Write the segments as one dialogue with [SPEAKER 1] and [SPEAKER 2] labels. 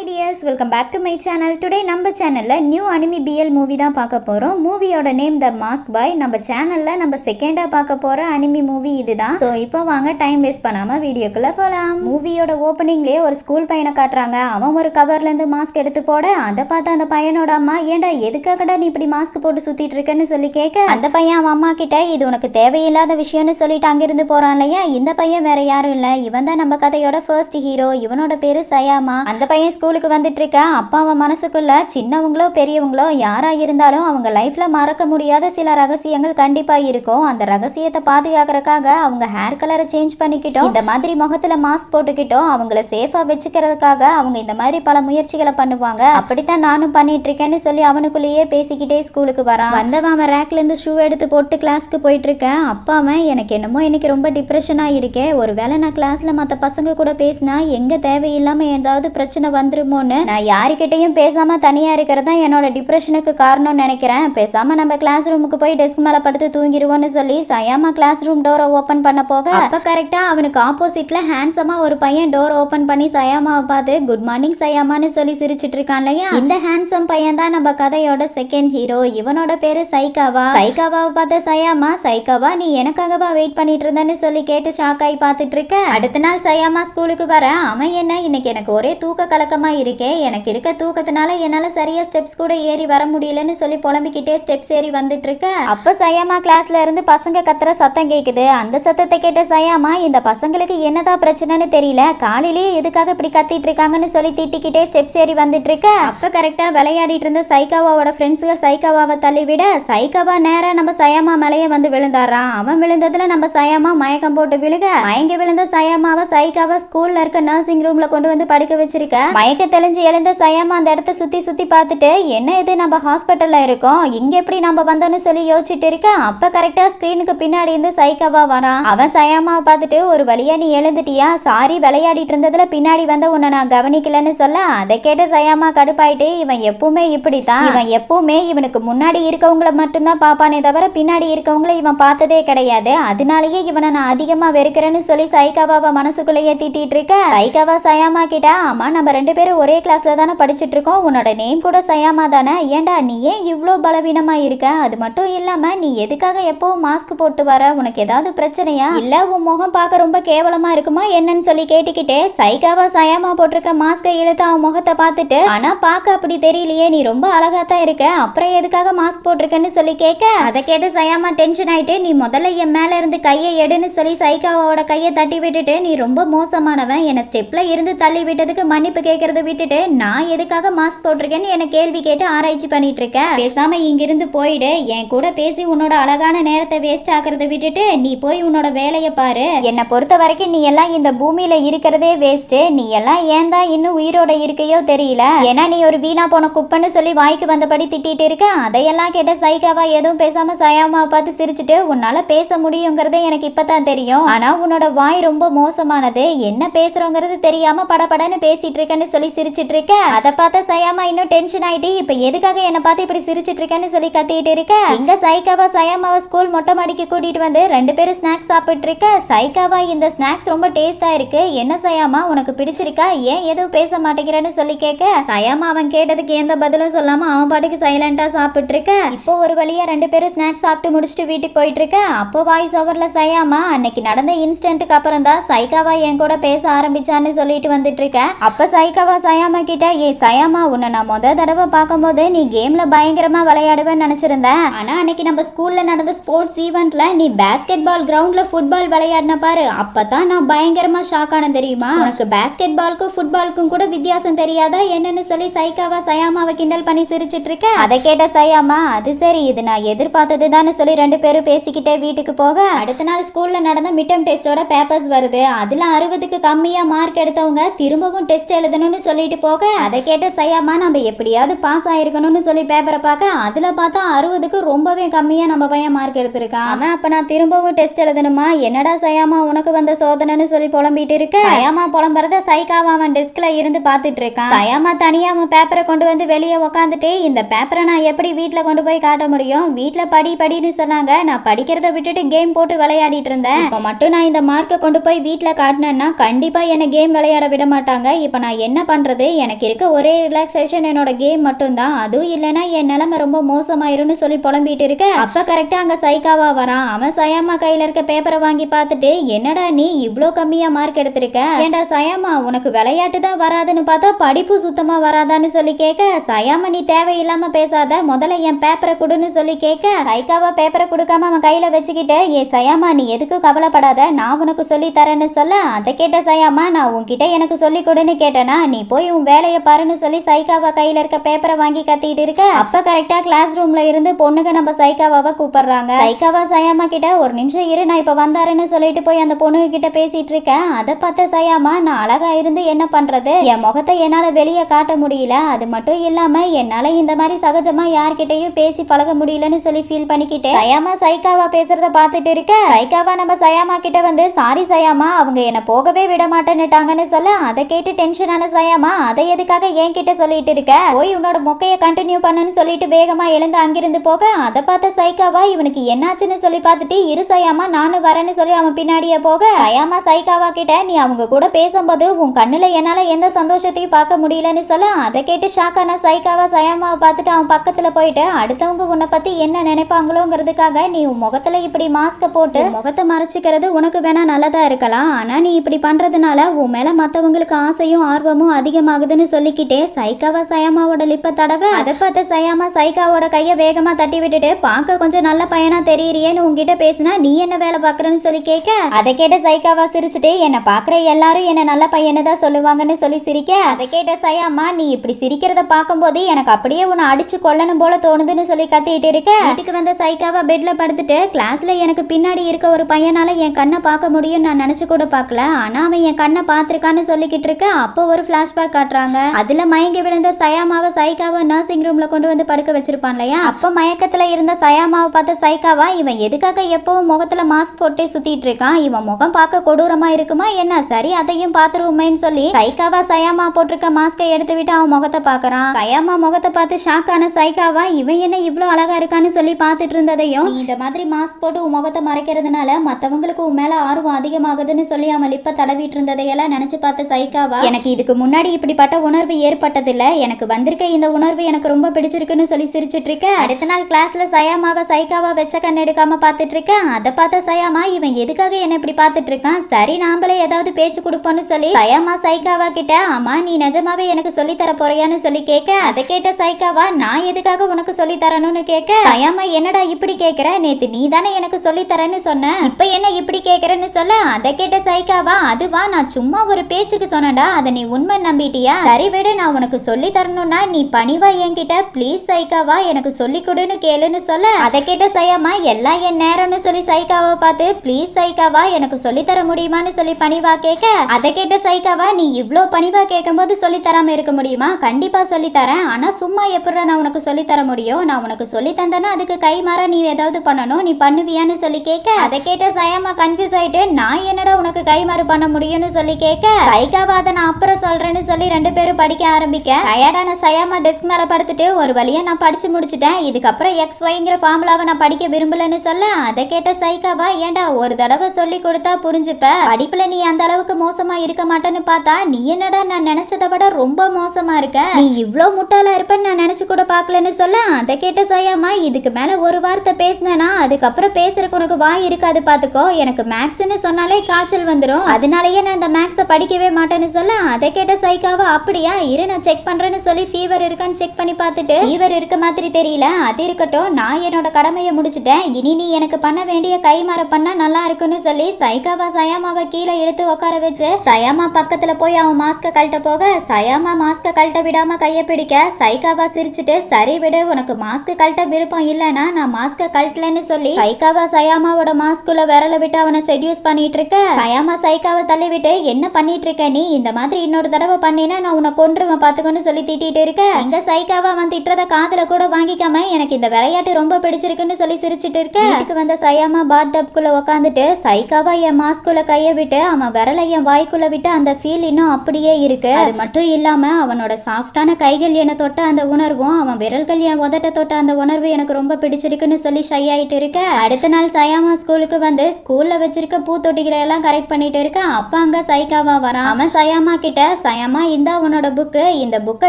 [SPEAKER 1] Hi dears welcome back to my channel today நம்ம சேனலில் new anime PL movie தான் பார்க்க போகிறோம் மூவியோட நேம் த மாஸ்க் பாய் நம்ம சேனலில் நம்ம செகண்டாக பார்க்க போகிற அனிமி மூவி இதுதான். ஸோ இப்போ வாங்க டைம் வேஸ்ட் பண்ணாமல் வீடியோக்குள்ளே போகலாம் மூவியோட ஓப்பனிங்லேயே ஒரு ஸ்கூல் பையனை காட்டுறாங்க. அவன் ஒரு கவர்லேருந்து மாஸ்க் எடுத்து போட அதை பார்த்து அந்த பையனோட அம்மா ஏன்டா எதுக்காகடா நீ இப்படி மாஸ்க் போட்டு சுற்றிட்டு இருக்கேன்னு சொல்லி கேட்க? அந்த பையன் அவன் அம்மா கிட்ட இது உனக்கு தேவையில்லாத விஷயம்னு சொல்லிட்டு அங்கிருந்து போகிறான் இல்லையா? இந்த பையன் வேற யாரும் இல்லை. இவன் தான் நம்ம கதையோட ஃபர்ஸ்ட் ஹீரோ இவனோட பேரு சயாமா. அந்த பையன் ஸ்கூலுக்கு வந்துட்டு இருக்கேன் அப்பா அவன் மனசுக்குள்ள சின்னவங்களோ பெரியவங்களோ யாரா இருந்தாலும் அவங்க லைஃப்ல மறக்க முடியாத சில ரகசியங்கள் கண்டிப்பா இருக்கும். அந்த ரகசியத்தை பாதுகாக்கிறதுக்காக அவங்க ஹேர் கலரை சேஞ்ச் பண்ணிக்கிட்டோம். இந்த மாதிரி முகத்துல மாஸ்க் போட்டுக்கிட்டோம். அவங்கள சேஃபா வச்சுக்கிறதுக்காக அவங்க இந்த மாதிரி பல முயற்சிகளை பண்ணுவாங்க. அப்படித்தான் நானும் பண்ணிட்டு இருக்கேன்னு சொல்லி அவனுக்குள்ளேயே பேசிக்கிட்டே ஸ்கூலுக்கு வரான். வந்தவன் அவன் ரேக்ல இருந்து ஷூ எடுத்து போட்டு கிளாஸ்க்கு போயிட்டு இருக்கேன் அப்பா அவன் எனக்கு என்னமோ இன்னைக்கு ரொம்ப டிப்ரெஷனா இருக்கேன் ஒருவேளை நான் கிளாஸ்ல மற்ற பசங்க கூட பேசினா எங்க தேவையில்லாம ஏதாவது பிரச்சனை வந்துருமோன்னு நான் யாருக்கிட்டையும் பேசாம தனியா இருக்கிறது தான் என்னோட டிப்ரெஷனுக்கு காரணம்னு நினைக்கிறேன். பேசாம நம்ம கிளாஸ் ரூமுக்கு போய் டெஸ்க் மேல படுத்து தூங்கிடுவோம்னு சொல்லி சயாமா கிளாஸ் ரூம் டோரை ஓப்பன் பண்ண போக அப்ப கரெக்டா அவனுக்கு ஆப்போசிட்ல ஹேண்ட்ஸமா ஒரு பையன் டோர் ஓப்பன் பண்ணி சயாமாவை பார்த்து குட் மார்னிங் சயாமான்னு சொல்லி சிரிச்சிட்டு இருக்கான் இல்லையா? இந்த ஹேண்ட்ஸம் பையன் தான் நம்ம கதையோட செகண்ட் ஹீரோ இவனோட பேரு சைகாவா. சைகாவாவை பார்த்த சயாமா சைகாவா நீ எனக்காகவா வெயிட் பண்ணிட்டு இருந்தேன்னு சொல்லி கேட்டு ஷாக் ஆகி பார்த்துட்டு இருக்க? அடுத்த நாள் சயாமா ஸ்கூலுக்கு வர அவன் என்ன இன்னைக்கு எனக்கு ஒரே தூக்க கலக்கமா இருக்கே எனக்கு இருக்க தூக்கத்தினால என்னால சரியா ஸ்டெப்ஸ் கூட ஏறி வர முடியலன்னு சொல்லி புலம்பிக்கிட்டே ஸ்டெப்ஸ் ஏறி வந்துட்டு அப்போ அப்ப சயாமா கிளாஸ்ல இருந்து பசங்க கத்துற சத்தம் கேக்குது. அந்த சத்தத்தை கேட்ட சயாமா இந்த பசங்களுக்கு என்னதான் பிரச்சனைன்னு தெரியல. காலையிலேயே எதுக்காக இப்படி கத்திட்டு இருக்காங்கன்னு சொல்லி திட்டிக்கிட்டே ஸ்டெப்ஸ் ஏறி வந்துட்டு இருக்க அப்போ கரெக்டா விளையாடிட்டு இருந்த சைகாவாவோட ஃப்ரெண்ட்ஸுக சைகாவாவை தள்ளி விட சைகாவா நேரா நம்ம சயாமா மேலேயே வந்து விழுந்தாராம். அவன் விழுந்ததுல நம்ம சயாமா மயக்கம் போட்டு விழுக. மயங்கி விழுந்த சயாமாவை சைகாவை ஸ்கூல்ல இருக்க நர்சிங் ரூம்ல கொண்டு வந்து படுக்க வச்சிருக்க. மயக்க தெளிஞ்சு எழுந்த சயாமா அந்த இடத்த சுத்தி சுத்தி பார்த்துட்டு என்ன இது? நம்ம ஹாஸ்பிட்டல்ல இருக்கோம். இங்க எப்படி நம்ம வந்தோம்னு சொல்லி யோசிச்சுட்டு இருக்க? அப்ப கரெக்டா ஸ்கிரீனுக்கு பின்னாடி இருந்து சைகாவா வரான். அவன் சயாமாவை பார்த்துட்டு ஒரு வழியா நீ எழுந்துட்டியா? சாரி விளையாடிட்டு இருந்ததுல பின்னாடி வந்த உன்னை நான் கவனிக்கலன்னு சொல்ல அதை கேட்ட சயாமா கடுப்பாயிட்டு இவன் எப்பவுமே இப்படித்தான். இவன் எப்பவுமே இவனுக்கு முன்னாடி இருக்கவங்கள மட்டும்தான் பாப்பானே தவிர பின்னாடி இருக்கவங்கள இவன் பார்த்ததே கிடையாது. அதனாலயே இவனை நான் அதிகமா வெறுக்கிறேன்னு சொல்லி சைகாவாவை மனசுக்குள்ளேயே திட்டிட்டு இருக்க. சைகாவா சயாமா கிட்ட ஆமா நம்ம ரெண்டு பேரும் ஒரே கிளாஸ்ல தானே படிச்சுட்டு இருக்கோம் உன்னோட நேம் கூட சயாமா தானே? ஏன்டா நீ ஏன் இவ்வளோ பலவீனமா இருக்க? அது மட்டும் இல்லாம நீ எதுக்காக எப்போவும் மாஸ்க் போட்டு வர? உனக்கு ஏதாவது பிரச்சனையா? இல்லை உன் முகம் பார்க்க ரொம்ப கேவலமா இருக்குமா? என்னன்னு சொல்லி கேட்டுக்கிட்டே சைகாவா சயாமா போட்டிருக்க மாஸ்கை இழுத்து அவன் முகத்தை பார்த்துட்டு ஆனா பார்க்க அப்படி தெரியலையே நீ ரொம்ப அழகாக தான் இருக்க. அப்புறம் எதுக்காக மாஸ்க் போட்டிருக்கன்னு சொல்லி கேட்க அதை கேட்டு சயாமா டென்ஷன் ஆயிட்டு நீ முதல்ல என் மேல இருந்து கையை எடுன்னு சொல்லி சைகாவோட கையை தட்டி விட்டுட்டு நீ ரொம்ப மோசமானவன். என்னை ஸ்டெப்ல இருந்து தள்ளி விட்டதுக்கு மன்னிப்பு கேட்கறத விட்டுட்டு நான் எதுக்காக மாஸ்க் போட்டிருக்கேன்னு என்ன கேள்வி கேட்டு ஆராய்ச்சி பண்ணிட்டு இருக்கேன் பேசாம இங்கிருந்து போயிடு. என் கூட பேசி உன்னோட அழகான நேரத்தை வேஸ்ட் ஆக்குறத விட்டுட்டு நீ போய் உன்னோட வேலையை பாரு. என்னை பொறுத்த வரைக்கும் நீ எல்லாம் இந்த பூமியில இருக்கிறதே வேஸ்ட் நீ எல்லாம் ஏன் தான் இன்னும் உயிரோட இருக்கையோ தெரியல. ஏன்னா நீ ஒரு வீணா போன குப்பைன்னு சொல்லி வாய்க்கு வந்தபடி திட்டிட்டு இருக்க. அதையெல்லாம் கேட்ட சைகாவா எதுவும் பேசாம சயாமா பார்த்து சிரிச்சுட்டு உன்னால பேச முடியுங்கிறதே எனக்கு இப்பதான் தெரியும். ஆனா உன்னோட வாய் ரொம்ப மோசமானது. என்ன பேசுறோங்கிறது தெரியாம படபடன்னு பேசிட்டு இருக்கேன்னு சொல்லி சிரிச்சிட்டு இருக்க அதை பார்த்த சயாமா இன்னும் டென்ஷன் ஆயிட்டு இப்ப எதுக்காக என்ன பார்த்து இப்படி சிரிச்சிட்டு இருக்கேன்னு சொல்லி கத்திட்டு இருக்க? இங்க சைகாவா சயாமாவை ஸ்கூல் மொட்டை மாடிக்கு கூட்டிட்டு வந்து ரெண்டு பேரும் ஸ்நாக்ஸ் சாப்பிட்டு இருக்க சைக்காவா இந்த ஸ்நாக்ஸ் ரொம்ப டேஸ்டா இருக்கு. என்ன சயாமா உனக்கு பிடிச்சிருக்கா? ஏன் எதுவும் பேச மாட்டேங்கிறேன்னு சொல்லி கேட்க? சயாமா அவன் கேட்டதுக்கு எந்த பதிலும் சொல்லாம அவன் பாட்டுக்கு சைலண்டா சாப்பிட்டு இருக்க இப்போ ஒரு வழியா ரெண்டு பேரும் ஸ்நாக்ஸ் சாப்பிட்டு முடிச்சுட்டு வீட்டுக்கு போயிட்டு இருக்க அப்போ வாய்ஸ் ஓவர்ல சயாமா அன்னைக்கு நடந்த இன்ஸ்டன்ட்டுக்கு அப்புறம் தான் சைகாவா என் கூட பேச ஆரம்பிச்சான்னு சொல்லிட்டு வந்துட்டு இருக்க அப்ப சைகாவா சயாமா கிட்ட ஏ சயாமா உன்னை நான் முத தடவை பார்க்கும்போது நீ கேம்ல பயங்கரமா விளையாடுவேன்னு நினைச்சிருந்தேன். ஆனா அன்னைக்கு நம்ம ஸ்கூல்ல நடந்த ஸ்போர்ட்ஸ் ஈவெண்ட்ல நீ பேஸ்கெட் பால் கிரவுண்ட்ல ஃபுட்பால் விளையாடின பாரு. அப்பதான் நான் பயங்கரமா ஷாக் ஆன தெரியுமா? உனக்கு பேஸ்கெட் பாலுக்கும் ஃபுட்பாலுக்கும் கூட வித்தியாசம் தெரியாதா என்னன்னு சொல்லி சைக்காவா சயாமாவை கிண்டல் பண்ணி சிரிச்சிட்டு இருக்க அதை கேட்ட சயாமா அது சரி இது நான் எதிர்பார்த்தது தானே சொல்லி ரெண்டு பேரும் பேசிக்கிட்டே வீட்டுக்கு போக. அடுத்த நாள் ஸ்கூல்ல நடந்த மிட்டம் டெஸ்டோட பேப்பர்ஸ் வருது. அதுல அறுபதுக்கு கம்மியா மார்க் எடுத்தவங்க திரும்பவும் டெஸ்ட் எழுதணும்னு சொல்லிட்டு போக அதை கேட்ட சையாமா நம்ம எப்படியாவது பாஸ் ஆயிருக்கணும்னு சொல்லி பேப்பரை பார்க்க அதுல பார்த்தா அறுபதுக்கு ரொம்பவே கம்மியா நம்ம பையன் மார்க் எடுத்திருக்கான். அவன் அப்ப நான் திரும்பவும் டெஸ்ட் எழுதணுமா? என்னடா சையாமா உனக்கு வந்த சோதனைன்னு சொல்லி புலம்பிட்டு இருக்க? சையாமா புலம்புறத சைக்காவா அவன் டெஸ்க்ல இருந்து பார்த்துட்டு இருக்கான். சையாமா தனியா அவன் பேப்பரை கொண்டு வந்து வெளியே உக்காந்துட்டு இந்த பேப்பரை நான் எப்படி வீட்டில் கொண்டு போய் காட்ட முடியும்? வீட்டில் படி படின்னு சொன்னாங்க. நான் படிக்கிறத விட்டுட்டு கேம் போட்டு விளையாடிட்டு இருந்தேன். இப்ப மட்டும் நான் இந்த மார்க்கை கொண்டு போய் வீட்டில் காட்டினேன்னா கண்டிப்பா என்ன கேம் விளையாட விட மாட்டாங்க. இப்ப நான் என்ன பண்ணுறது எனக்கு இருக்க. ஒரே ரிலாக்ஸேஷன் என்னோட கேம் மட்டும்தான். அதுவும் இல்லைன்னா என் நிலமை ரொம்ப மோசமாயிரும்னு சொல்லி புலம்பிட்டு இருக்க. அப்போ கரெக்டாக அங்கே சைக்காவா வரான். அவன் சயாமா கையில் இருக்க பேப்பரை வாங்கி பார்த்துட்டு என்னடா நீ இவ்வளோ கம்மியாக மார்க் எடுத்திருக்க? ஏண்டா சயாமா உனக்கு விளையாட்டு தான் வராதுன்னு பார்த்தா படிப்பு சுத்தமாக வராதான்னு சொல்லி கேட்க சயாமா நீ தேவையில்லாமல் பேசாத. முதல்ல என் பேப்பரை கொடுன்னு சொல்லி கேட்க சைக்காவா பேப்பரை கொடுக்காம அவன் கையில் வச்சுக்கிட்டு ஏ சயாமா நீ எதுக்கு கவலைப்படாத? நான் உனக்கு சொல்லி தரேன்னு சொல்ல அதை கேட்ட சயாமா நான் உன்கிட்ட எனக்கு சொல்லி கொடுன்னு கேட்டேனா நீ நீ போய் உன் வேலையை பாருன்னு சொல்லி சைக்காவா கையில இருக்க பேப்பரை வாங்கி கத்திட்டு இருக்க? அப்ப கரெக்டா கிளாஸ் ரூம்ல இருந்து பொண்ணுங்க நம்ம சைக்காவாவை கூப்பிடுறாங்க. சைக்காவா சயாமா கிட்ட ஒரு நிமிஷம் இரு நான் இப்ப வந்தாருன்னு சொல்லிட்டு போய் அந்த பொண்ணுங்க கிட்ட பேசிட்டு இருக்கேன். அதை பார்த்த சயாமா நான் அழகா இருந்து என்ன பண்றது? என் முகத்தை என்னால வெளியே காட்ட முடியல. அது மட்டும் இல்லாம என்னால இந்த மாதிரி சகஜமா யார்கிட்டயும் பேசி பழக முடியலன்னு சொல்லி ஃபீல் பண்ணிக்கிட்டேன். சயாமா சைக்காவா பேசுறத பார்த்துட்டு இருக்க? சைக்காவா நம்ம சயாமா கிட்ட வந்து சாரி சயாமா அவங்க என்ன போகவே விட மாட்டேன்னுட்டாங்கன்னு சொல்ல அதை கேட்டு டென்ஷன் ஆன சயாமா அதை எதுக்காக என்கிட்ட சொல்லிட்டு இருக்க? போய் உன்னோட மொக்கைய கண்டினியூ பண்ணுன்னு சொல்லிட்டு வேகமா எழுந்து அங்கிருந்து போக அதை பார்த்த சைக்காவா இவனுக்கு என்னாச்சுன்னு சொல்லி பார்த்துட்டு இரு சயாமா நானும் வரேன்னு சொல்லி அவன் பின்னாடியே போக சயாமா சைக்காவா கிட்ட நீ அவங்க கூட பேசும்போது உன் கண்ணுல என்னால எந்த சந்தோஷத்தையும் பார்க்க முடியலன்னு சொல்ல. அதை கேட்டு ஷாக்கான சைக்காவா சயாமாவை பார்த்துட்டு அவன் பக்கத்துல போயிட்டு அடுத்தவங்க உன்னை பத்தி என்ன நினைப்பாங்களோங்கிறதுக்காக நீ உன் முகத்துல இப்படி மாஸ்க போட்டு முகத்தை மறைச்சிக்கிறது உனக்கு வேணா நல்லதா இருக்கலாம். ஆனா நீ இப்படி பண்றதுனால உன் மேல மத்தவங்களுக்கு ஆசையும் ஆர்வமும் அதிகமாகுதுன்னு சொல்லிக்கிட்டே சைகாவா சயாமாவோட லிப்ப தடவை அதை பார்த்த சயாமா சைக்காவோட கையை வேகமா தட்டி விட்டுட்டு பார்க்க கொஞ்சம் நல்ல பையனா தெரியறியேன்னு உங்ககிட்ட பேசினா நீ என்ன வேலை பார்க்கறன்னு சொல்லி கேட்க அதை கேட்ட சைக்காவா சிரிச்சுட்டு என்னை பார்க்குற எல்லாரும் என்ன நல்ல பையனை தான் சொல்லுவாங்கன்னு சொல்லி சிரிக்க அதை கேட்ட சயாமா நீ இப்படி சிரிக்கிறத பார்க்கும்போது எனக்கு அப்படியே உன்னை அடிச்சு கொல்லணும் போல தோணுதுன்னு சொல்லி கத்திட்டு இருக்க. வீட்டுக்கு வந்த சைக்காவா பெட்ல படுத்துட்டு கிளாஸ்ல எனக்கு பின்னாடி இருக்க ஒரு பையனால என் கண்ணை பார்க்க முடியும் நான் நினைச்சு கூட பார்க்கல ஆனா அவன் என் கண்ணை பார்த்துருக்கான்னு சொல்லிக்கிட்டு இருக்க அப்போ ஒரு ஃப்ளாஷ்பேக் காட்டுறாங்க. அதுல மயங்கி விழுந்த சயாமாவை சைக்காவை நர்சிங் ரூம்ல கொண்டு வந்து படுக்க வச்சிருப்பான் இல்லையா? அப்ப மயக்கத்துல இருந்த சயாமாவை பார்த்த சைக்காவா இவன் எதுக்காக எப்பவும் முகத்துல மாஸ்க் போட்டே சுத்திட்டு இருக்கான்? இவன் முகம் பார்க்க கொடூரமா இருக்குமா? என்ன சரி அதையும் பார்த்துருவோமேன்னு சொல்லி சைக்காவா சயாமா போட்டிருக்க மாஸ்கை எடுத்து விட்டு அவன் முகத்தை பார்க்கறான். சயாமா முகத்தை பார்த்து ஷாக் ஆன சைக்காவா இவன் என்ன இவ்வளோ அழகா இருக்கான்னு சொல்லி பார்த்துட்டு இருந்ததையும் இந்த மாதிரி மாஸ்க் போட்டு உன் முகத்தை மறைக்கிறதுனால மத்தவங்களுக்கு உன் மேல ஆர்வம் அதிகமாகுதுன்னு சொல்லி அவன் லிப்ப தடவிட்டு இருந்ததையெல்லாம் நினைச்சு பார்த்த சைக்காவா எனக்கு இதுக்கு முன்னாடி முன்னாடி இப்படிப்பட்ட உணர்வு ஏற்பட்டதில்ல. எனக்கு வந்திருக்க இந்த உணர்வு எனக்கு ரொம்ப பிடிச்சிருக்குன்னு சொல்லி சிரிச்சிட்டு இருக்க அடுத்த நாள் கிளாஸ்ல சயாமாவை சைக்காவா வச்ச கண் எடுக்காம பார்த்துட்டு இருக்கேன் அதை பார்த்த சயாமா இவன் எதுக்காக என்ன இப்படி பார்த்துட்டு இருக்கான் சரி நாமளே ஏதாவது பேச்சு கொடுப்போம்னு சொல்லி. சயாமா சைக்காவா கிட்ட ஆமா நீ நிஜமாவே எனக்கு சொல்லி தர போறியான்னு சொல்லி கேட்க அதை கேட்ட சைக்காவா நான் எதுக்காக உனக்கு சொல்லி தரணும்னு கேட்க சயாமா என்னடா இப்படி கேக்குற? நேத்து நீ தானே எனக்கு சொல்லி தரேன்னு சொன்ன. இப்ப என்ன இப்படி கேக்குறேன்னு சொல்ல? அதை கேட்ட சைக்காவா அதுவா நான் சும்மா ஒரு பேச்சுக்கு சொன்னடா அதை நீ உண்மை நம்பிட்டியா? சரி விடு நான் உனக்கு சொல்லி தரணும்னா நீ பணிவா என்கிட்ட ப்ளீஸ் சைக்காவா எனக்கு சொல்லி கொடுன்னு கேளுன்னு சொல்ல. அதை கேட்ட சையாமா எல்லாம் என் நேரம்னு சொல்லி சைக்காவை பார்த்து ப்ளீஸ் சைக்காவா எனக்கு சொல்லி தர முடியுமான்னு சொல்லி பணிவா கேட்க. அதை கேட்ட சைக்காவா நீ இவ்வளோ பணிவா கேட்கும்போது சொல்லி தராம இருக்க முடியுமா? கண்டிப்பா சொல்லி தரேன். ஆனா சும்மா எப்படி நான் உனக்கு சொல்லி தர முடியும்? நான் உனக்கு சொல்லி தந்தேன்னா அதுக்கு கை மாற நீ ஏதாவது பண்ணணும்? நீ பண்ணுவியான்னு சொல்லி கேட்க. அதை கேட்ட சயமா கன்ஃபியூஸ் ஆயிட்டு நான் என்னடா உனக்கு கை மாறு பண்ண முடியும்னு சொல்லி கேட்க. சைக்காவா அதை நான் அப்புறம் சொல்றேன். சொல்றேன்னு சொல்லி ரெண்டு பேரும் படிக்க ஆரம்பிக்க. டயர்டான சயாமா டெஸ்க் மேலே படுத்துட்டு ஒரு வழியாக நான் படித்து முடிச்சிட்டேன். இதுக்கப்புறம் எக்ஸ் ஒய்ங்கிற ஃபார்முலாவை நான் படிக்க விரும்பலன்னு சொல்ல அதை கேட்ட சைக்காவா ஏன்டா ஒரு தடவை சொல்லி கொடுத்தா புரிஞ்சுப்ப? படிப்புல நீ அந்த அளவுக்கு மோசமா இருக்க மாட்டேன்னு பார்த்தா நீ என்னடா நான் நினைச்சதை விட ரொம்ப மோசமா இருக்க? நீ இவ்வளோ முட்டாளா இருப்பேன்னு நான் நினைச்சு கூட பார்க்கலன்னு சொல்ல அதை கேட்ட சையாமா இதுக்கு மேல ஒரு வார்த்தை பேசினேனா அதுக்கப்புறம் பேசுறதுக்கு உனக்கு வாய் இருக்காது பார்த்துக்கோ எனக்கு மேக்ஸ்ன்னு சொன்னாலே காய்ச்சல் வந்துடும் அதனாலயே நான் இந்த மேக்ஸை படிக்கவே மாட்டேன்னு சொல்ல அதை கேட்ட சைக்காவா அப்படியா? இரு நான் செக் பண்றேன்னு சொல்லி ஃபீவர் இருக்கான்னு செக் பண்ணி பார்த்துட்டு ஃபீவர் இருக்க மாதிரி தெரியல. அது இருக்கட்டும் நான் என்னோட கடமையை முடிச்சுட்டேன். இனி நீ எனக்கு பண்ண வேண்டிய கைமாற பண்ணா நல்லா இருக்குன்னு சொல்லி சைக்காவா சயாமாவை கீழே இழுத்து உட்கார வச்சு சயாமா பக்கத்துல போய் அவன் மாஸ்க்கை கழட்ட போக சயாமா மாஸ்கை கழட்ட விடாம கையை பிடிக்க சைக்காவா சிரிச்சுட்டு சரி விடு உனக்கு மாஸ்க் கழட்ட விருப்பம் இல்லைன்னா நான் மாஸ்க்கை கழட்டலன்னு சொல்லி சைக்காவா சயாமாவோட மாஸ்குள்ள விரல விட்டு அவனை செடியூஸ் பண்ணிட்டு இருக்க. சயாமா சைக்காவை தள்ளி விட்டு என்ன பண்ணிட்டு இருக்க நீ? இந்த மாதிரி இன்னொரு தடவை பண்ணினா நான் உன்னை கொன்றுவேன் பார்த்துக்கோன்னு சொல்லி திட்டிட்டு இருக்க. இந்த சைக்காவா அவன் திட்டுறத காதில் கூட வாங்கிக்காம எனக்கு இந்த விளையாட்டு ரொம்ப பிடிச்சிருக்குன்னு சொல்லி சிரிச்சிட்டு இருக்க. வீட்டுக்கு வந்த சயாமா பாத் டப்குள்ளே உட்காந்துட்டு சைக்காவா என் மாஸ்குள்ள கையை விட்டு அவன் விரலை என் வாய்க்குள்ள விட்டு அந்த ஃபீல் இன்னும் அப்படியே இருக்கு. அது மட்டும் இல்லாம அவனோட சாஃப்டான கைகள் என்னை தொட்ட அந்த உணர்வும் அவன் விரல்கள் என் உதட்ட தொட்ட அந்த உணர்வு எனக்கு ரொம்ப பிடிச்சிருக்குன்னு சொல்லி ஷை ஆயிட்டு இருக்க. அடுத்த நாள் சயாமா ஸ்கூலுக்கு வந்து ஸ்கூல்ல வச்சிருக்க பூத்தொட்டிகளை எல்லாம் கரெக்ட் பண்ணிட்டு இருக்க. அப்ப அங்க சைக்காவா வரான். அவன் சயாமா கிட்ட சயாமா இந்தா உன்னோட புக்கு இந்த புக்கை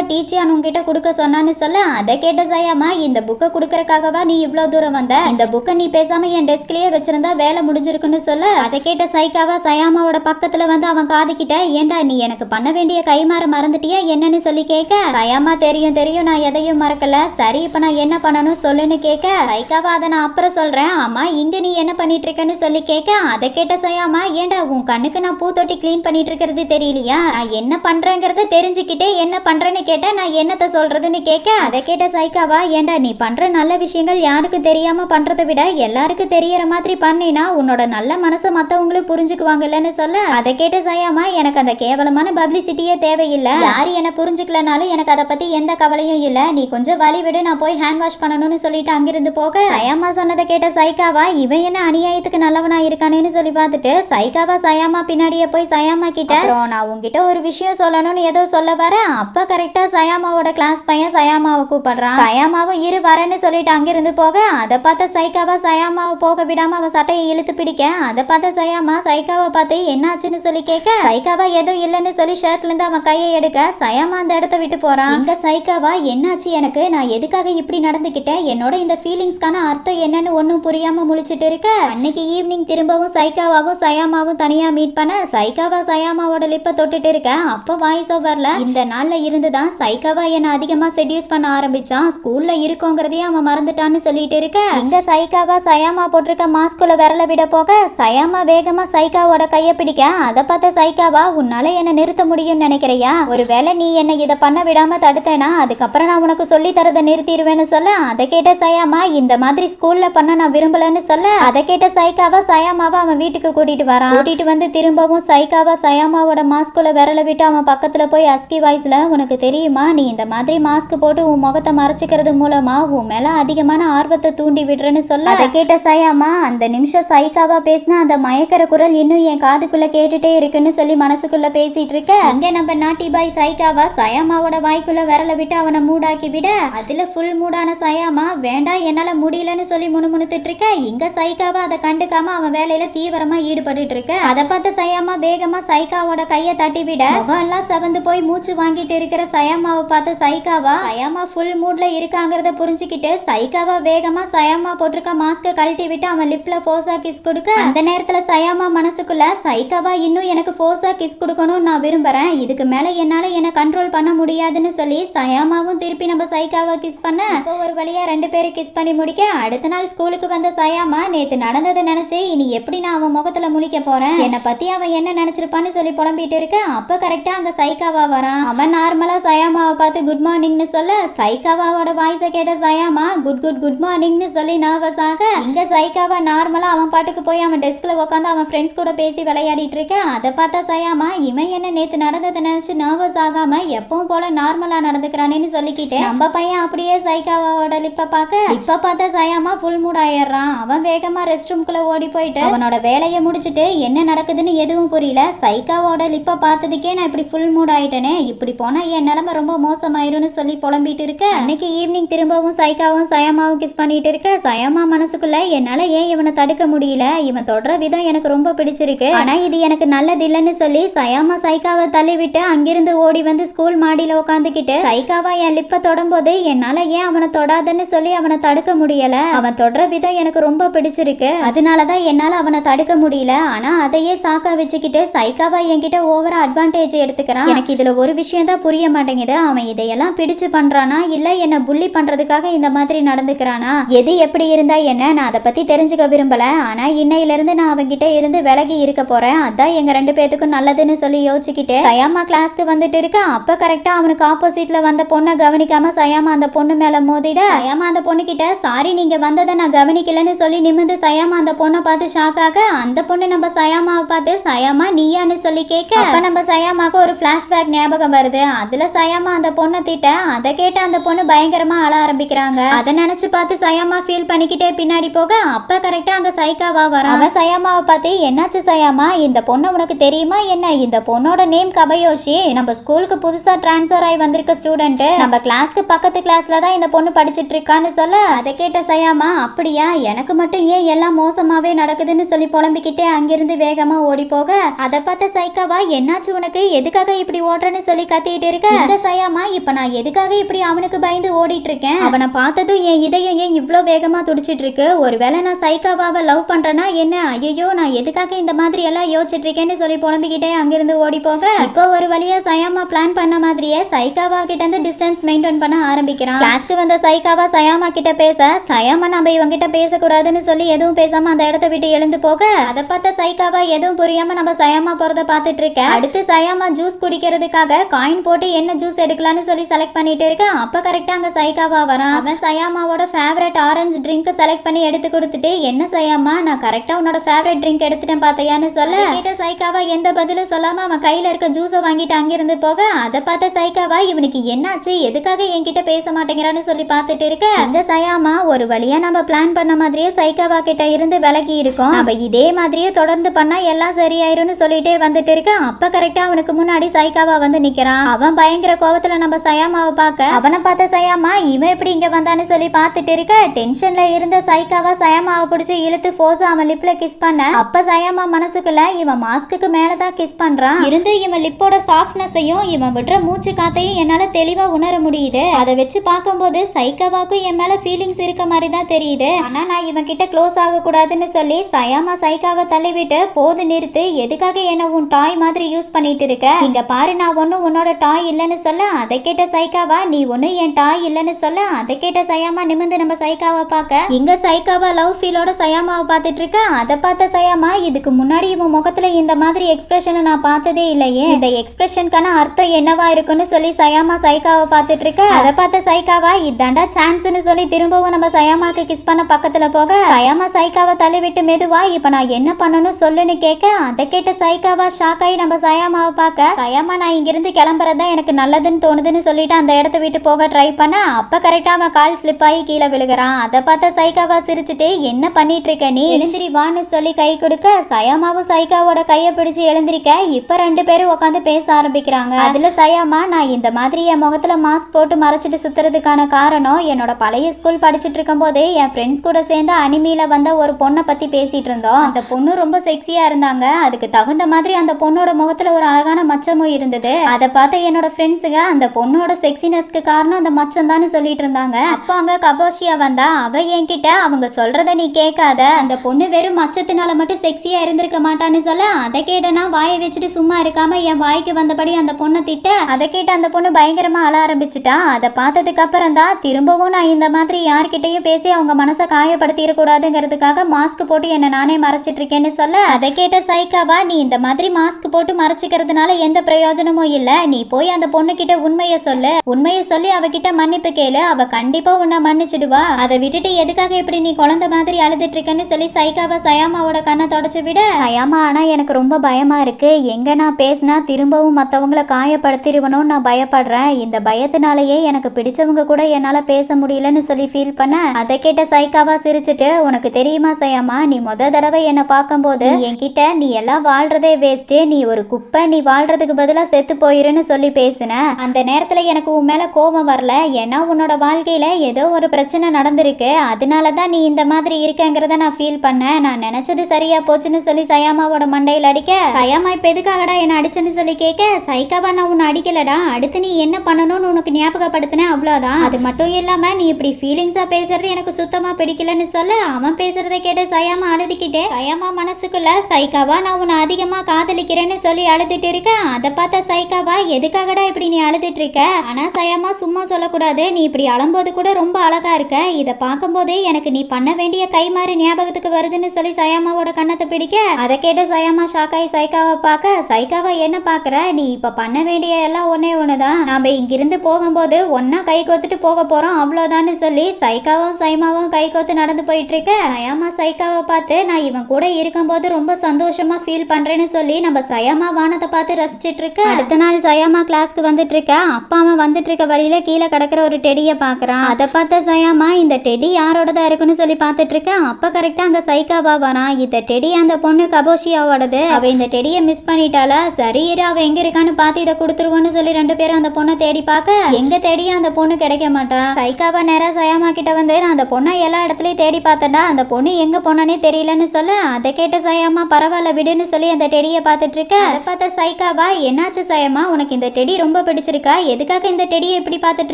[SPEAKER 1] டீச்சியான் உன்கிட்ட கொடுக்க சொன்னான்னு சொல்ல அதை கேட்ட சயாமா இந்த புக்கை கொடுக்கறக்காகவா நீ இவ்வளோ தூரம் வந்த? இந்த புக்கை நீ பேசாம என் டெஸ்க்லயே வச்சிருந்தா வேலை முடிஞ்சிருக்குன்னு சொல்ல அதை கேட்ட சைக்காவா சயாமாவோட பக்கத்துல வந்து அவன் காதுகிட்ட ஏண்டா நீ எனக்கு பண்ண வேண்டிய கைமாற மறந்துட்டியா? என்னன்னு சொல்லி கேட்க சயாமா தெரியும் தெரியும் நான் எதையும் மறக்கல. சரி இப்ப நான் என்ன பண்ணணும் சொல்லுன்னு கேட்க சைக்காவா அதை நான் அப்புறம் சொல்றேன். ஆமா இங்க நீ என்ன பண்ணிட்டு இருக்கன்னு சொல்லி கேட்க அதை கேட்ட சயாமா ஏண்டா உன் கண்ணுக்கு நான் பூத்தொட்டி கிளீன் பண்ணிட்டு இருக்கிறது தெரியலையா? நான் என்ன பண்ணுறேங்கிறத தெரிஞ்சுக்கிட்டே என்ன பண்ணுறேன்னு கேட்டால் நான் என்னத்தை சொல்கிறதுன்னு கேட்க அதை கேட்ட சைக்காவா ஏண்டா நீ பண்ணுற நல்ல விஷயங்கள் யாருக்கும் தெரியாமல் பண்ணுறதை விட எல்லாருக்கும் தெரியற மாதிரி பண்ணினா உன்னோட நல்ல மனசை மற்றவங்களும் புரிஞ்சுக்குவாங்கல்லன்னு சொல்ல அதை கேட்ட சையாமா எனக்கு அந்த கேவலமான பப்ளிசிட்டியே தேவையில்லை. யார் என்னை புரிஞ்சுக்கலனாலும் எனக்கு அதை பற்றி எந்த கவலையும் இல்லை. நீ கொஞ்சம் வழி விடு நான் போய் ஹேண்ட் வாஷ் பண்ணணும்னு சொல்லிட்டு அங்கிருந்து போக. சயாமா சொன்னதை கேட்ட சைக்காவா இவன் என்ன அநியாயத்துக்கு நல்லவனா இருக்கானேன்னு சொல்லி பார்த்துட்டு சைக்காவா சயாமா பின்னாடியே போய் சயாமா கிட்ட நான் உங்ககிட்ட ஒரு விஷயம் சொல்லணும்னு ஏதோ சொல்ல வர அப்ப கரெக்டா சயாமாவோட கிளாஸ் பையன் சயாமாவை கூப்பிடுறான். சயாமாவும் இரு வரேன்னு சொல்லிட்டு அங்கிருந்து போக அதை பார்த்த சைக்காவா சயாமாவை போக விடாம அவன் சட்டையை இழுத்து பிடிக்க அதை பார்த்த சயாமா சைக்காவை பார்த்து என்னாச்சுன்னு சொல்லி கேட்க? சைக்காவா எதுவும் இல்லைன்னு சொல்லி ஷர்ட்ல இருந்து அவன் கையை எடுக்க சயாமா அந்த இடத்த விட்டு போறான். இந்த சைக்காவா என்னாச்சு எனக்கு? நான் எதுக்காக இப்படி நடந்துக்கிட்டேன் என்னோட இந்த ஃபீலிங்ஸ்க்கான அர்த்தம் என்னன்னு ஒன்றும் புரியாம முழிச்சிட்டு இருக்க? அன்னைக்கு ஈவினிங் திரும்பவும் சைக்காவாவும் சயாமாவும் தனியா மீட் பண்ண சைக்காவா சயாமாவோட லிப்பை தொட்டுட்டு இருக்க அப்போ வாய்ஸ் ஓவரில் இந்த நாள்ல இருந்து தான் சைக்காவா என்னை அதிகமா செடியூஸ் பண்ண ஆரம்பிச்சான். ஸ்கூல்ல இருக்கோங்கிறதையும் அவன் மறந்துட்டான்னு சொல்லிட்டு இருக்க. இந்த சைக்காவா சயாமா போட்டிருக்க மாஸ்குள்ள விரல விட போக சயாமா வேகமா சைக்காவோட கையை பிடிக்க அதை பார்த்த சைக்காவா உன்னால என்ன நிறுத்த முடியும்னு நினைக்கிறியா? ஒருவேளை நீ என்ன இதை பண்ண விடாம தடுத்தேனா அதுக்கப்புறம் நான் உனக்கு சொல்லி தரதை நிறுத்திடுவேன்னு சொல்ல அதை கேட்ட சயாமா இந்த மாதிரி ஸ்கூல்ல பண்ண நான் விரும்பலன்னு சொல்ல அதை கேட்ட சைக்காவா சயாமாவை அவன் வீட்டுக்கு கூட்டிட்டு வரான். கூட்டிட்டு வந்து திரும்பவும் சைக்காவா சயாமாவோட மாஸ்குள்ள விரல விட்டு அவன் பக்கத்துல போய் அஸ்கி வாய்ஸ்ல உனக்கு தெரியுமா? நீ இந்த மாதிரி மாஸ்க் போட்டு உன் முகத்தை மறைச்சிக்கிறது மூலமா உன் மேல அதிகமான ஆர்வத்தை தூண்டி விடுறேன்னு சொல்ல? அதை கேட்ட சயாமா அந்த நிமிஷம் சைக்காவா பேசின அந்த மயக்கற குரல் இன்னும் என் காதுக்குள்ள கேட்டுட்டே இருக்குன்னு சொல்லி மனசுக்குள்ள பேசிட்டு இருக்க. அங்க நம்ம நாட்டி பாய் சைக்காவா சயாமாவோட வாய்க்குள்ள விரல விட்டு அவனை மூடாக்கி விட? அதுல ஃபுல் மூடான சயாமா வேண்டாம் என்னால முடியலன்னு சொல்லி முணுமுணுத்துட்டு இருக்க. இங்க சைக்காவா அதை கண்டுக்காம அவன் வேலையில தீவிரமா ஈடுபட்டுட்டு இருக்க. அதை பார்த்து சயாமா வேகமா சைக்காவோட கையை தட்டி விட முகம் எல்லாம் செவந்து போய் மூச்சு வாங்கிட்டு இருக்கிற சயாமாவை பார்த்த சைகாவா சயாமா ஃபுல் மூட்ல இருக்காங்கிறத புரிஞ்சுக்கிட்டு சைகாவா வேகமா சயாமா போட்டிருக்க மாஸ்க கழட்டி விட்டு அவன் லிப்ல ஃபோர்ஸா கிஸ் கொடுக்க அந்த நேரத்துல சயாமா மனசுக்குள்ள சைகாவா இன்னும் எனக்கு ஃபோர்ஸா கிஸ் கொடுக்கணும்னு நான் விரும்புறேன். இதுக்கு மேல என்னால என்ன கண்ட்ரோல் பண்ண முடியாதுன்னு சொல்லி சயாமாவும் திருப்பி நம்ம சைகாவா கிஸ் பண்ண அப்போ ஒரு வழியா ரெண்டு பேரும் கிஸ் பண்ணி முடிக்க அடுத்த நாள் ஸ்கூலுக்கு வந்த சயாமா நேத்து நடந்ததை நினைச்சு இனி எப்படி நான் அவன் முகத்துல முழிக்க போறேன்? என்னை பத்தி அவன் என்ன நினைச்சிருப்பான்னு சொல்லி புலம்பிட்டு இருக்க அப்ப கரெக்டா அங்க சைக்காவா வரான். அவன் நார்மலா சயாமாவை பார்த்து குட் மார்னிங்னு சொல்ல சைக்காவாவோட வாய்ஸை கேட்ட சயாமா குட் குட் குட் மார்னிங்னு சொல்லி நர்வஸ் ஆக இங்க சைக்காவா நார்மலா அவன் பாட்டுக்கு போய் அவன் டெஸ்க்ல உட்காந்து அவன் ஃப்ரெண்ட்ஸ் கூட பேசி விளையாடிட்டு இருக்கேன் அதை பார்த்தா சயாமா இவன் என்ன நேத்து நடந்ததை நினைச்சு நர்வஸ் ஆகாம எப்பவும் போல நார்மலா நடந்துக்கிறானேன்னு சொல்லிக்கிட்டு நம்ம பையன் அப்படியே சைக்காவாவோட லிப்ப பார்க்க இப்போ பார்த்தா சயாமா ஃபுல் மூட் ஆயிடுறான். அவன் வேகமா ரெஸ்ட் ரூம்குள்ள ஓடி போயிட்டு அவனோட வேலையை முடிச்சிட்டு என்ன நடக்குதுன்னு எதுவும் புரியல. சைக்காவோட லிப்ப பார்த்ததுக்கே நான் இப்படி ஃபுல் மூட் ஆயிட்டேனே. இப்படி போனா என் நிலைமை ரொம்ப மோசமாயிரும்னு சொல்லி புலம்பிட்டு இருக்க. அன்னைக்கு ஈவினிங் திரும்பவும் சைக்காவும் சயாமாவும் கிஸ் பண்ணிட்டு இருக்க. சயாமா மனசுக்குள்ள என்னால ஏன் இவனை தடுக்க முடியல? இவன் தொடர விதம் எனக்கு ரொம்ப பிடிச்சிருக்கு. ஆனா இது எனக்கு நல்லது இல்லைன்னு சொல்லி சயாமா சைக்காவை தள்ளிவிட்டு அங்கிருந்து ஓடி வந்து ஸ்கூல் மாடியில உட்காந்துக்கிட்டு சைக்காவா என் லிப்ப தொடும்போது என்னால ஏன் அவனை தொடாதன்னு சொல்லி அவனை தடுக்க முடியல. அவன் தொடர விதம் எனக்கு ரொம்ப பிடிச்சிருக்கு. அதனாலதான் என்னால அவனை தடுக்க முடியல. ஆனா அதையே சாக்கா வச்சுக்கிட்டு சைக்காவா என்கிட்ட ஓவரா அட்வான்டேஜ் எடுத்து எடுத்துக்கிறான் எனக்கு இதுல ஒரு விஷயம் தான் புரிய மாட்டேங்குது. அவன் இதையெல்லாம் பிடிச்சு பண்றானா இல்ல என்ன புள்ளி பண்றதுக்காக இந்த மாதிரி நடந்துக்கிறானா? எது எப்படி இருந்தா என்ன? நான் அதை பத்தி தெரிஞ்சுக்க விரும்பல. ஆனா இன்னையில இருந்து நான் அவன்கிட்ட இருந்து விலகி இருக்க போறேன். அதான் எங்க ரெண்டு பேத்துக்கும் நல்லதுன்னு சொல்லி யோசிச்சுக்கிட்டு சயாமா கிளாஸ்க்கு வந்துட்டு இருக்க? அப்ப கரெக்டா அவனுக்கு ஆப்போசிட்ல வந்த பொண்ணை கவனிக்காம சயாமா அந்த பொண்ணு மேல மோதிட சயாமா அந்த பொண்ணு கிட்ட சாரி நீங்க வந்ததை நான் கவனிக்கலன்னு சொல்லி நிமிந்து சயாமா அந்த பொண்ணை பார்த்து ஷாக் ஆக அந்த பொண்ணு நம்ம சயாமாவை பார்த்து சயாமா நீயான்னு சொல்லி கேட்க அப்ப நம்ம சயாமாக்கு ஒரு பிளாஷ்பேக் ஞாபகம் வருது. அதுல சயாமா அந்த பொண்ணை திட்ட அதை கேட்டு அந்த பொண்ணு பயங்கரமா அழ ஆரம்பிக்கிறாங்க. அதை நினைச்சு பார்த்து சயாமா ஃபீல் பண்ணிக்கிட்டே பின்னாடி போக அப்ப கரெக்டா அங்க சைக்காவா வரான். அவன் சயாமாவை பார்த்து என்னாச்சு சயாமா? இந்த பொண்ணு உனக்கு தெரியுமா என்ன? இந்த பொண்ணோட நேம் கபயோஷி. நம்ம ஸ்கூலுக்கு புதுசா டிரான்ஸ்ஃபர் ஆகி வந்திருக்க ஸ்டூடெண்ட் நம்ம கிளாஸ்க்கு பக்கத்து கிளாஸ்ல தான் இந்த பொண்ணு படிச்சிட்டு இருக்கான்னு சொல்ல அதை கேட்ட சயாமா அப்படியா? எனக்கு மட்டும் ஏன் எல்லாம் மோசமாவே நடக்குதுன்னு சொல்லி புலம்பிக்கிட்டே அங்கிருந்து வேகமா ஓடி போக அதை பார்த்த சைக்காவா என்னாச்சு உனக்கு? எது
[SPEAKER 2] எதுக்காக இப்படி ஓடுறேன்னு சொல்லி கத்திட்டு இருக்க? இந்த சயாமா இப்ப நான் எதுக்காக இப்படி அவனுக்கு பயந்து ஓடிட்டு இருக்கேன் அவனை பார்த்ததும் என் இதயம் ஏன் இவ்வளவு வேகமா துடிச்சிட்டு இருக்கு ஒருவேளை நான் சைக்காவாவை லவ் பண்றேன்னா என்ன? ஐயோ நான் எதுக்காக இந்த மாதிரி எல்லாம் யோசிச்சுட்டு இருக்கேன்னு சொல்லி புலம்பிக்கிட்டே அங்கிருந்து ஓடி போக? இப்போ ஒரு வழியா சயாமா பிளான் பண்ண மாதிரியே சைக்காவா கிட்ட இருந்து டிஸ்டன்ஸ் மெயின்டைன் பண்ண ஆரம்பிக்கிறான். கிளாஸ்க்கு வந்த சைக்காவா சயாமா கிட்ட பேச சயாமா நம்ம இவங்க கிட்ட பேசக்கூடாதுன்னு சொல்லி எதுவும் பேசாம அந்த இடத்த விட்டு எழுந்து போக? அதை பார்த்த சைக்காவா எதுவும் புரியாம நம்ம சயாமா போறத பார்த்துட்டு இருக்க அடுத்து சயாமா ஜூஸ் குடிக்கிறதுக்காக காயின் போட்டு என்ன ஜூஸ் எடுக்கலாம்னு சொல்லி செலக்ட் பண்ணிட்டு இருக்க. அப்ப கரெக்டா அங்க சைக்காவா வரான். அவன் சயாமாவோட ஃபேவரட் ஆரஞ்சு ட்ரிங்க் செலக்ட் பண்ணி எடுத்து கொடுத்துட்டு என்ன சயாமா நான் கரெக்டா உன்னோட ஃபேவரட் ட்ரிங்க் எடுத்துட்டேன் பார்த்தையான்னு சொல்ல. கேட்ட சைக்காவா எந்த பதிலும் சொல்லாம அவன் கையில இருக்க ஜூஸை வாங்கிட்டு அங்கிருந்து போக அதை பார்த்த சைக்காவா இவனுக்கு என்னாச்சு? எதுக்காக என்கிட்ட பேச மாட்டேங்கிறான்னு சொல்லி பார்த்துட்டு இருக்க. அந்த சயாமா ஒரு வழியா நம்ம பிளான் பண்ண மாதிரியே சைக்காவா கிட்ட இருந்து விலகி இருக்கோம். நம்ம இதே மாதிரியே தொடர்ந்து பண்ணா எல்லாம் சரியாயிரும்னு சொல்லிட்டே வந்துட்டு இருக்க. அப்ப கரெக்டா அவனுக்கு முன்னாடி முன்னாடி சைக்காவா வந்து நிக்கிறான். அவன் பயங்கர கோவத்துல நம்ம சயாமாவை பார்க்க அவனை பார்த்த சயாமா இவன் எப்படி இங்க வந்தான்னு சொல்லி பார்த்துட்டு இருக்க? டென்ஷன்ல இருந்த சைக்காவா சயாமாவை பிடிச்சி இழுத்து ஃபோர்ஸ் அவன் லிப்ல கிஸ் பண்ண. அப்ப சயாமா மனசுக்குள்ள இவன் மாஸ்க்குக்கு மேலதான் கிஸ் பண்றான். இருந்து இவன் லிப்போட சாஃப்ட்னஸையும் இவன் விடுற மூச்சு காத்தையும் என்னால தெளிவா உணர முடியுது. அதை வச்சு பார்க்கும்போது சைக்காவாக்கும் என் மேல ஃபீலிங்ஸ் இருக்க மாதிரி தான் தெரியுது. ஆனா நான் இவன் கிட்ட க்ளோஸ் ஆக கூடாதுன்னு சொல்லி சயாமா சைக்காவை தள்ளிவிட்டு போது நிறுத்து எதுக்காக என்ன உன் டாய் மாதிரி யூஸ் பண்ணிட்டு இருக்க? இங்க பாரு நான் ஒன்றும் உன்னோட டாய் இல்லைன்னு சொல்ல அதை கேட்ட சைக்காவா? நீ ஒண்ணு என் டாய் இல்லைன்னு சொல்ல அதை கேட்ட சயாமா நிமிந்து நம்ம சைக்காவை பார்க்க. இங்க சைக்காவா லவ் ஃபீலோட சயாமாவை பார்த்துட்டு இருக்க? அதை பார்த்த சயாமா இதுக்கு முன்னாடி இவன் முகத்துல இந்த மாதிரி எக்ஸ்பிரஷனை நான் பார்த்ததே இல்லையே. இந்த எக்ஸ்பிரஷனுக்கான அர்த்தம் என்னவா இருக்குன்னு சொல்லி சயாமா சைக்காவை பார்த்துட்டு இருக்க? அதை பார்த்த சைக்காவா இதாண்டா சான்ஸ்னு சொல்லி திரும்பவும் நம்ம சயாமாக்கு கிஸ் பண்ண பக்கத்துல போக. சயாமா சைக்காவை தள்ளி விட்டு மெதுவா இப்ப நான் என்ன பண்ணணும் சொல்லுன்னு கேட்க அதை கேட்ட சைக்காவா ஷாக் ஆகி நம்ம சயாமாவை பார்க்க சயமா நான் இங்கிருந்து கிளம்புறதா எனக்கு நல்லதுன்னு தோணுதுன்னு சொல்லிட்டு அந்த இடத்த விட்டு போக ட்ரை பண்ண அப்ப கரெக்டா அவன் கால் ஸ்லிப் ஆகி கீழே விழுகிறான். அதை பார்த்த சைக்காவா சிரிச்சுட்டு என்ன பண்ணிட்டு இருக்க நீ? எழுந்திரி வான்னு சொல்லி கை கொடுக்க சயாமாவும் சைக்காவோட கையை பிடிச்சு எழுந்திருக்க. இப்ப ரெண்டு பேரும் உட்காந்து பேச ஆரம்பிக்கிறாங்க. அதுல சயாமா நான் இந்த மாதிரி என் முகத்துல மாஸ்க் போட்டு மறைச்சிட்டு சுத்துறதுக்கான காரணம் என்னோட பழைய ஸ்கூல் படிச்சுட்டு இருக்கும் போதே என் ஃப்ரெண்ட்ஸ் கூட சேர்ந்து அனிமியில் வந்த ஒரு பொண்ணை பத்தி பேசிட்டு இருந்தோம். அந்த பொண்ணு ரொம்ப செக்ஸியா இருந்தாங்க. அதுக்கு தகுந்த மாதிரி அந்த பொண்ணோட முகத்துல ஒரு அழகான மச்சமும் இருந்தது. அதை பார்த்த என்னோட ஃப்ரெண்ட்ஸுங்க அந்த பொண்ணோட செக்ஸினஸ்க்கு காரணம் அந்த மச்சம் தான் சொல்லிட்டு இருந்தாங்க. அப்போ அங்க கபோஷியா வந்தா அவ என்கிட்ட அவங்க சொல்றத நீ கேட்காத. அந்த பொண்ணு வெறும் மச்சத்தினால மட்டும் செக்ஸியா இருந்திருக்க மாட்டான்னு சொல்ல அதை கேட்டனா வாயை வச்சுட்டு சும்மா இருக்காம என் வாய்க்கு வந்தபடி அந்த பொண்ணை திட்ட அதை கேட்டு அந்த பொண்ணு பயங்கரமா அழ ஆரம்பிச்சிட்டா. அதை பார்த்ததுக்கு அப்புறம் தான் திரும்பவும் நான் இந்த மாதிரி யார்கிட்டயும் பேசி அவங்க மனசை காயப்படுத்திடக்கூடாதுங்கிறதுக்காக மாஸ்க் போட்டு என்ன நானே மறைச்சிட்டு இருக்கேன்னு சொல்ல அதை கேட்ட சைக்காவா நீ இந்த மாதிரி மாஸ்க் போட்டு மறைச்சிக்கிறதுனால எந்த பிரயோஜனமும் இல்ல. நீ போய் அந்த பொண்ணு கிட்ட உண்மையை சொல்லு. உண்மையை சொல்லி அவகிட்ட மன்னிப்பு கேளு. அவ கண்டிப்பா உன்னை மன்னிச்சிடுவா. அதை விட்டுட்டு எதுக்காக இப்படி நீ குழந்தை மாதிரி அழுதுட்டு இருக்கேன்னு சொல்லி சைக்காவா சயாமாவோட கண்ணை தொடச்சு விட? சயாமா ஆனா எனக்கு ரொம்ப பயமா இருக்கு. எங்க நான் பேசினா திரும்பவும் மத்தவங்களை காயப்படுத்திடுவனும் நான் பயப்படுறேன். இந்த பயத்தினாலேயே எனக்கு பிடிச்சவங்க கூட என்னால பேச முடியலன்னு சொல்லி ஃபீல் பண்ண. அதை கேட்ட சைக்காவா சிரிச்சிட்டு உனக்கு தெரியுமா சயாமா நீ முத தடவை என்னை பார்க்கும்போது என்கிட்ட நீ எல்லாம் வாழ்றதே வேஸ்ட் நீ ஒரு குப்பை நீ வாழ்றதுக்கு பதிலா செத்து போயிருன்னு சொல்லி பேசினேன் அந்த நேரத்துல எனக்கு உன் மேல கோபம் வரல. ஏன்னா உன்னோட வாழ்க்கையில ஏதோ ஒரு பிரச்சனை நடந்திருக்கு. அதனால தான் நீ இந்த மாதிரி இருக்கங்கிறத நான் ஃபீல் பண்ணேன். நான் நினைச்சது சரியா போச்சுன்னு சொல்லி சயாமாவோட மண்டையில் அடிக்க சயாமா இப்ப எதுக்காகடா என்ன அடிச்சேன்னு சொல்லி கேட்க சைக்காவா நான் உன்னை அடிக்கலடா. அடுத்து நீ என்ன பண்ணணும்னு உனக்கு ஞாபகப்படுத்தினேன் அவ்வளோதான் அது மட்டும் இல்லாம நீ இப்படி ஃபீலிங்ஸா பேசுறது எனக்கு சுத்தமா பிடிக்கலன்னு சொல்ல அவன் பேசுறத கேட்டு சயாமா அழுதுகிட்டே சயாமா மனசுக்குள்ள சைக்காவா நான் உன்னை அதிகமா காதலிக்கிறேன்னு சொல்லி அழுதுட்டு இருக்க அதை பார்த்தா சைக்காவா எதுக்காகடா இப்படி நீ அழுதுட்டு இருக்க ஆனா சயாமா சும்மா சொல்லக்கூடாது. நீ இப்படி அழும்போது கூட ரொம்ப அழகா இருக்க. இதை பார்க்கும்போதே எனக்கு நீ பண்ண வேண்டிய கை மாறி ஞாபகத்துக்கு வருதுன்னு சொல்லி சயாமாவோட கண்ணத்தை பிடிக்க. அதை கேட்ட சயாமா ஷாக்காய் சைக்காவை பார்க்க சைக்காவை என்ன பாக்குற நீ இப்ப பண்ண வேண்டிய எல்லாம் ஒன்னே ஒண்ணுதான். நாம இங்கிருந்து போகும்போது ஒன்னா கை கோத்துட்டு போக போறோம். அவ்வளோதான்னு சொல்லி சைக்காவும் சைமாவும் கை கோத்து நடந்து போயிட்டு இருக்க சயாமா சைக்காவை பார்த்து நான் இவன் கூட இருக்கும்போது ரொம்ப சந்தோஷமா ஃபீல் பண்றேன்னு சொல்லி நம்ம சயாமா வானத்தை பார்த்து ரசிச்சிட்டு இருக்க அடுத்த நாள் சயாமா கிளாஸ்க்கு வந்துட்டு இருக்க அப்பா அவன் வந்துட்டு இருக்க வழியில கீழே கிடக்குற ஒரு டெடியை பார்க்கறான். அதை பார்த்த சயாமா இந்த டெடி யாரோடதா இருக்குன்னு சொல்லி பார்த்துட்டு இருக்க அப்ப கரெக்டா அங்க சைக்காவா வரான் இந்த டெடி அந்த பொண்ணு கபோஷியாவோடது. அவ இந்த டெடியை மிஸ் பண்ணிட்டாளா? சரி இரு அவ எங்க இருக்கான்னு பார்த்து இதை கொடுத்துருவோன்னு சொல்லி ரெண்டு பேரும் அந்த பொண்ணை தேடி பார்க்க. எங்க தேடியும் அந்த பொண்ணு கிடைக்க மாட்டா. சைக்காவா நேரா சயாமா கிட்ட வந்து நான் அந்த பொண்ணை எல்லா இடத்துலயும் தேடி பார்த்தேன்டா. அந்த பொண்ணு எங்க போனானே தெரியலன்னு சொல்ல. அதை கேட்ட சயாமா பரவாயில்ல விடுன்னு சொல்லி அந்த டெடியை பார்த்துட்டு இருக்க அதை பார்த்த சைக்காவா
[SPEAKER 1] அப்பா என்னாச்சு சயமா உனக்கு இந்த டெடி ரொம்ப பிடிச்சிருக்கா? எதுக்காக இந்த டெடியை இப்படி பார்த்துட்டு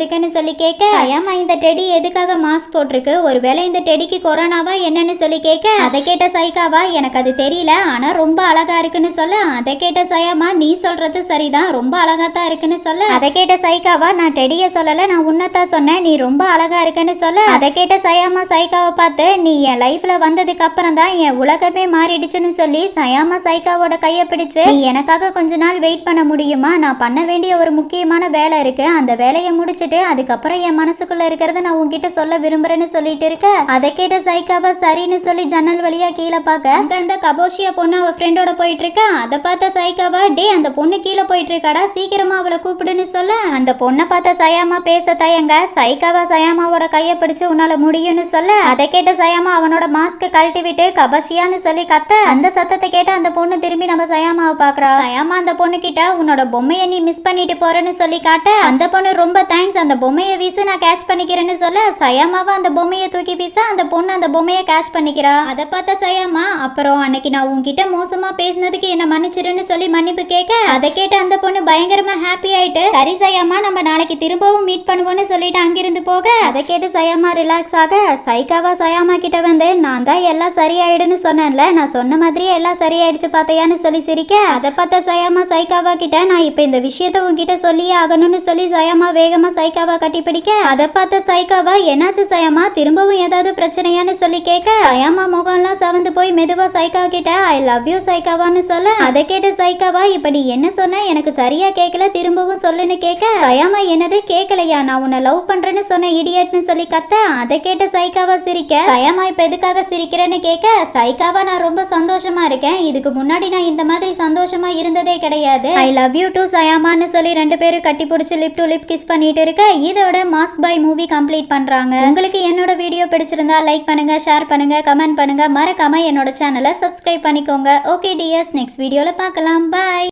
[SPEAKER 1] இருக்கேன்னு சொல்லி கேட்க? சயமா இந்த டெடி எதுக்காக மாஸ்க் போட்டிருக்கு? ஒருவேளை இந்த டெடிக்கு கொரோனாவா என்னன்னு சொல்லி கேட்க? அதை கேட்ட சைக்காவா எனக்கு அது தெரியல. ஆனா ரொம்ப அழகா இருக்குன்னு சொல்ல. அதை கேட்ட சயமா நீ சொல்றது சரிதான். ரொம்ப அழகா தான் இருக்குன்னு சொல்ல. அதை கேட்ட சைக்காவா நான் டெடிய சொல்லல நான் உன்னதான் சொன்னேன். நீ ரொம்ப அழகா இருக்குன்னு சொல்ல. அதை கேட்ட சயாமா சைக்காவை பார்த்து நீ என் லைஃப்ல வந்ததுக்கு அப்புறம் தான் என் உலகமே மாறிடுச்சுன்னு சொல்லி சயாமா சைக்காவோட கையை பிடிச்சு எனக்காக கொஞ்ச நாள் வெயிட் பண்ண முடியுமா? நான் பண்ண வேண்டிய ஒரு முக்கியமான வேலை இருக்கு. அந்த வேலையை முடிச்சுட்டு அதுக்கப்புறம் என் மனசுக்குள்ள இருக்கிறத நான் உன்கிட்ட சொல்ல விரும்புறேன்னு சொல்லிட்டு இருக்க. அதை கேட்ட சைக்காவா சரின்னு சொல்லி ஜன்னல் வழியா கீழே பார்க்க. அங்க அந்த கபோஷியா பொண்ணு அவ ஃப்ரெண்டோட போயிட்டு இருக்கா. அதை பார்த்த சைக்காவா டே அந்த பொண்ணு கீழே போயிட்டு இருக்காடா. சீக்கிரமா அவளை கூப்பிடுன்னு சொல்ல. அந்த பொண்ணை பார்த்த சயாமா பேச தயங்க. சைக்காவா சயாமாவோட கையை பிடிச்சு உன்னால முடியும்னு சொல்ல. அதை கேட்ட சயாமா அவனோட மாஸ்க் கழட்டி விட்டு கபஷியான்னு சொல்லி கத்த. அந்த சத்தத்தை கேட்ட அந்த பொண்ணு திரும்பி நம்ம சயாமாவை பாக்குறா சயாமா அந்த பொண்ணு கிட்ட உன்னோட பொம்மையை நீ மிஸ் பண்ணிட்டு போறேன்னு சொல்லி காட்ட அந்த பொண்ணு ரொம்ப தேங்க்ஸ் அந்த பொம்மையை வீசு நான் கேட்ச் பண்ணிக்கிறேன்னு சொல்ல சயாமாவை அந்த பொம்மையை தூக்கி வீச அந்த பொண்ணு அந்த பொம்மையை கேட்ச் பண்ணிக்கிறா. அதை பார்த்த சயாமா அப்புறம் அன்னைக்கு நான் உன்கிட்ட மோசமா பேசினதுக்கு என்ன மன்னிச்சிருன்னு சொல்லி மன்னிப்பு கேட்க அதை கேட்டு அந்த பொண்ணு பயங்கரமா ஹாப்பி ஆயிட்டு சரி சயாமா நம்ம நாளைக்கு திரும்பவும் மீட் பண்ணுவோம்னு சொல்லிட்டு அங்கிருந்து போக. அதை கேட்டு சயாமா ரிலாக்ஸ் ஆக சைக்காவா சயாமா கிட்ட வந்து நான் தான் எல்லாம் சரியாயிடுன்னு சொன்னேன்ல நான் சொன்ன மாதிரியே எல்லாம் சரியாயிடுச்சு பார்த்தையான்னு சொல்லி சிரிக்க. அதை பார்த்த சயாமா சைக்காவா கிட்ட நான் இப்போ இந்த விஷயத்த உன்கிட்ட சொல்லியே ஆகணும்னு சொல்லி சயாமா வேகமா சைக்காவா கட்டி பிடிக்க அதை பார்த்த சைக்காவா என்னாச்சு சயாமா? திரும்பவும் ஏதாவது பிரச்சனையான்னு சொல்லி கேட்க சயாமா முகம்லாம் சவந்து போய் மெதுவா சைக்கா கிட்ட ஐ லவ் யூ சைக்காவான்னு சொல்ல. அதை கேட்ட சைக்காவா இப்படி நீ என்ன சொன்ன? எனக்கு சரியா கேட்கல திரும்பவும் சொல்லுன்னு கேட்க சயாமா என்னது? கேட்கலையா நான் உன்னை லவ் பண்றேன்னு சொன்ன இடியட்னு சொல்லி கத்த. அதை கேட்ட சைக்காவா சிரிக்க சயாமா இப்ப எதுக்காக சிரிக்கிறேன்னு கேட்க சைக்காவா நான் ரொம்ப சந்தோஷமா இருக்கேன். இதுக்கு முன்னாடி நான் இந்த மாதிரி சந்தோஷமா இருந்ததே கிடையாது. ஐ லவ் யூ டு சயாமான்னு சொல்லி ரெண்டு பேரும் கட்டி பிடிச்சி லிப் டு லிப் கிஸ் பண்ணிட்டு இருக்க இதோட மாஸ்க் பை மூவி கம்ப்ளீட் பண்றாங்க. உங்களுக்கு என்னோட வீடியோ பிடிச்சிருந்தா லைக் பண்ணுங்க ஷேர் பண்ணுங்க கமெண்ட் பண்ணுங்க. மறக்காம என்னோட சேனலை சப்ஸ்கிரைப் பண்ணிக்கோங்க. ஓகே டிஎஸ் நெக்ஸ்ட் வீடியோல பார்க்கலாம். பாய்